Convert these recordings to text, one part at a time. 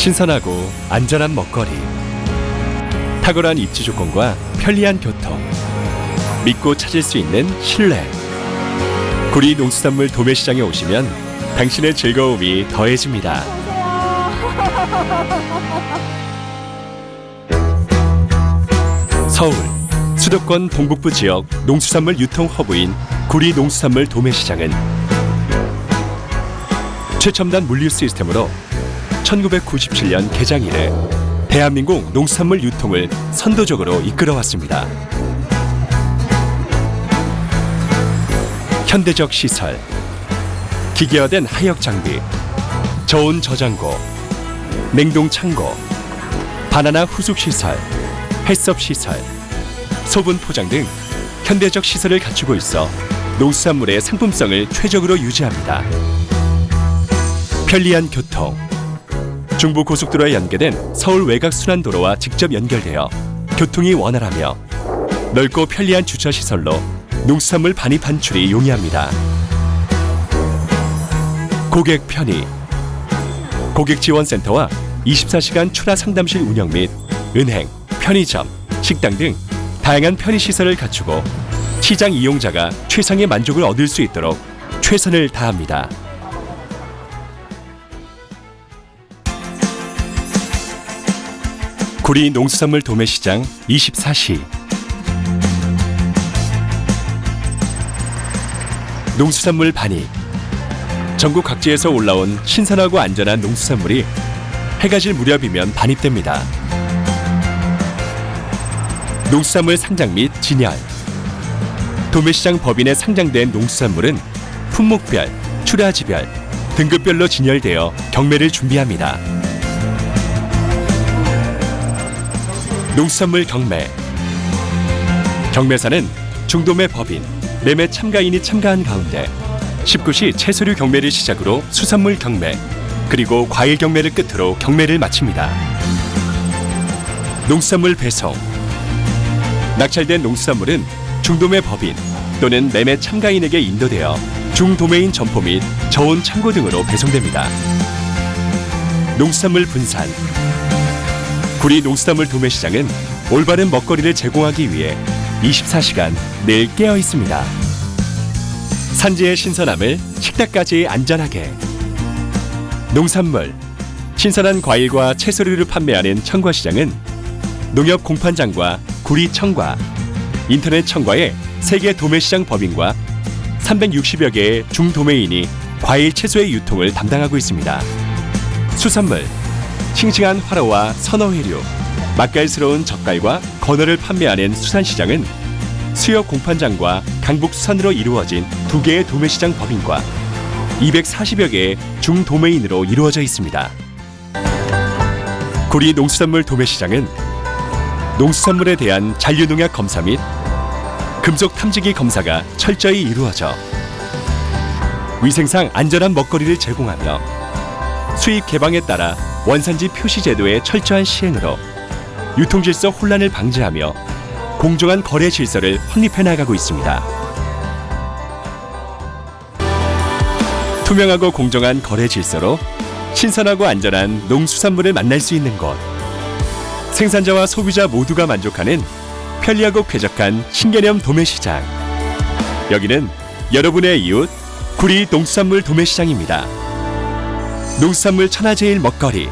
신선하고 안전한 먹거리. 탁월한 입지 조건과 편리한 교통. 믿고 찾을 수 있는 신뢰. 구리 농수산물 도매시장에 오시면 당신의 즐거움이 더해집니다. 서울 수도권 동북부 지역 농수산물 유통 허브인 구리 농수산물 도매시장은 최첨단 물류 시스템으로 1997년 개장 이래 대한민국 농수산물 유통을 선도적으로 이끌어왔습니다. 현대적 시설, 기계화된 하역 장비, 저온 저장고, 냉동 창고, 바나나 후숙 시설, 햇섭 시설, 소분 포장 등 현대적 시설을 갖추고 있어 농수산물의 상품성을 최적으로 유지합니다. 편리한 교통, 중부 고속도로에 연계된 서울 외곽 순환도로와 직접 연결되어 교통이 원활하며 넓고 편리한 주차 시설로 농수산물 반입 반출이 용이합니다. 고객 편의, 고객 지원 센터와 24시간 추라 상담실 운영 및 은행, 편의점, 식당 등 다양한 편의 시설을 갖추고 시장 이용자가 최상의 만족을 얻을 수 있도록 최선을 다합니다. 구리 농수산물 도매시장 24시 농수산물 반입 전국 각지에서 올라온 신선하고 안전한 농수산물이 해가 질 무렵이면 반입됩니다. 농수산물 상장 및 진열 도매시장 법인에 상장된 농수산물은 품목별, 출하지별, 등급별로 진열되어 경매를 준비합니다. 농수산물 경매 경매사는 중도매 법인, 매매 참가인이 참가한 가운데 19시 채소류 경매를 시작으로 수산물 경매 그리고 과일 경매를 끝으로 경매를 마칩니다. 농수산물 배송 낙찰된 농수산물은 중도매 법인 또는 매매 참가인에게 인도되어 중도매인 점포 및 저온 창고 등으로 배송됩니다. 농수산물 분산 구리 농수산물 도매시장은 올바른 먹거리를 제공하기 위해 24시간 늘 깨어 있습니다. 산지의 신선함을 식탁까지 안전하게 농산물 신선한 과일과 채소류를 판매하는 청과시장은 농협 공판장과 구리 청과 인터넷 청과의 세계 도매시장 법인과 360여 개의 중도매인이 과일 채소의 유통을 담당하고 있습니다. 수산물 싱싱한 화로와 선어회류, 맛깔스러운 젓갈과 건어를 판매하는 수산시장은 수역 공판장과 강북수산으로 이루어진 두 개의 도매시장 법인과 240여 개의 중도매인으로 이루어져 있습니다. 구리 농수산물 도매시장은 농수산물에 대한 잔류농약 검사 및 금속 탐지기 검사가 철저히 이루어져 위생상 안전한 먹거리를 제공하며 수입 개방에 따라 원산지 표시 제도의 철저한 시행으로 유통 질서 혼란을 방지하며 공정한 거래 질서를 확립해 나가고 있습니다. 투명하고 공정한 거래 질서로 신선하고 안전한 농수산물을 만날 수 있는 곳. 생산자와 소비자 모두가 만족하는 편리하고 쾌적한 신개념 도매시장. 여기는 여러분의 이웃 구리 농수산물 도매시장입니다. 농수산물 천하제일 먹거리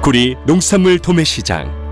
구리 농수산물 도매시장.